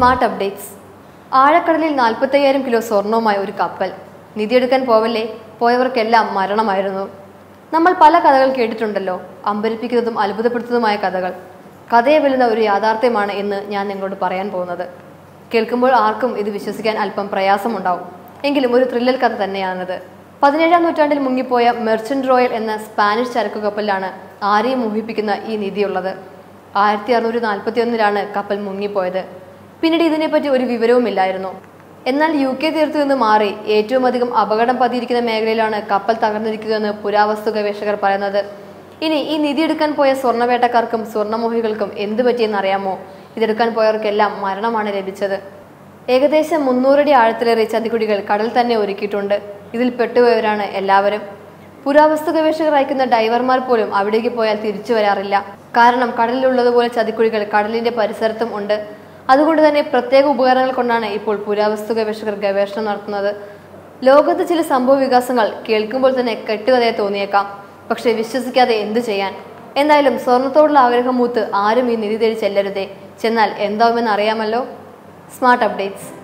Smart updates. ആഴക്കടലിൽ നാൽപ്പത്തയ്യായിരം kilo സ്വർണവുമായ ഒരു കപ്പൽ. നിധിയെടുക്കാൻ പോവല്ലേ? പോയവർക്കെല്ലാം മരണമായിരുന്നു. നമ്മൾ പല കഥകൾ കേട്ടിട്ടുണ്ടല്ലോ. അമ്പരിപ്പിക്കുന്നതും അത്ഭുതപ്പെടുത്തുന്നതുമായ കഥകൾ. കഥയെ വെല്ലുന്ന ഒരു യാഥാർത്ഥ്യമാണ് എന്ന് ഞാൻ നിങ്ങളോട് പറയാൻ പോകുന്നത്. കേൾക്കുമ്പോൾ ആർക്കും ഇത് വിശ്വസിക്കാൻ അല്പം പ്രയാസമുണ്ടാവും. എങ്കിലും ഒരു ത്രില്ലൽ കഥ തന്നെയാണിത്. പതിനേഴാം നൂറ്റാണ്ടിൽ മുങ്ങിപ്പോയ മെർച്ചന്റ് റോയൽ എന്ന സ്പാനിഷ് ചരക്കു കപ്പലിലാണ് ആരെയും മോഹിപ്പിക്കുന്ന ഈ നിധിയുള്ളത്. ആയിരത്തി അറുന്നൂറ്റി നാൽപ്പത്തി ഒന്നിലാണ് കപ്പൽ മുങ്ങിപ്പോയത്. പിന്നീട് ഇതിനെപ്പറ്റി ഒരു വിവരവുമില്ലായിരുന്നു എന്നാൽ യു കെ തീർത്തു നിന്ന് മാറി ഏറ്റവും അധികം അപകടം പതിയിരിക്കുന്ന മേഖലയിലാണ് കപ്പൽ തകർന്നിരിക്കുകയെന്ന് പുരാവസ്തു ഗവേഷകർ പറയുന്നത്. ഇനി ഈ നിധി എടുക്കാൻ പോയ സ്വർണവേട്ടക്കാർക്കും സ്വർണമോഹികൾക്കും എന്ത് പറ്റിയെന്ന് അറിയാമോ? ഇതെടുക്കാൻ പോയവർക്കെല്ലാം മരണമാണ് ലഭിച്ചത്. ഏകദേശം മുന്നൂറടി ആഴത്തിലേറെ ചതിക്കുടികൾ കടൽ തന്നെ ഒരുക്കിയിട്ടുണ്ട്. ഇതിൽ പെട്ടുപോയവരാണ് എല്ലാവരും. പുരാവസ്തു ഗവേഷകർ അയക്കുന്ന ഡൈവർമാർ പോലും അവിടേക്ക് പോയാൽ തിരിച്ചു വരാറില്ല. കാരണം കടലിലുള്ളതുപോലെ ചതിക്കുഴികൾ കടലിന്റെ പരിസരത്തും ഉണ്ട്. അതുകൊണ്ട് തന്നെ പ്രത്യേക ഉപകരണങ്ങൾ കൊണ്ടാണ് ഇപ്പോൾ പുരാവസ്തു ഗവേഷകർ ഗവേഷണം നടത്തുന്നത്. ലോകത്ത് ചില സംഭവ വികാസങ്ങൾ കേൾക്കുമ്പോൾ തന്നെ കെട്ടുകഥയെ തോന്നിയേക്കാം. പക്ഷേ വിശ്വസിക്കാതെ എന്തു ചെയ്യാൻ? എന്തായാലും സ്വർണത്തോടുള്ള ആഗ്രഹം മൂത്ത് ആരും ഈ നിധി തേടി ചെന്നാൽ എന്താവുമെന്ന് അറിയാമല്ലോ. Smart updates.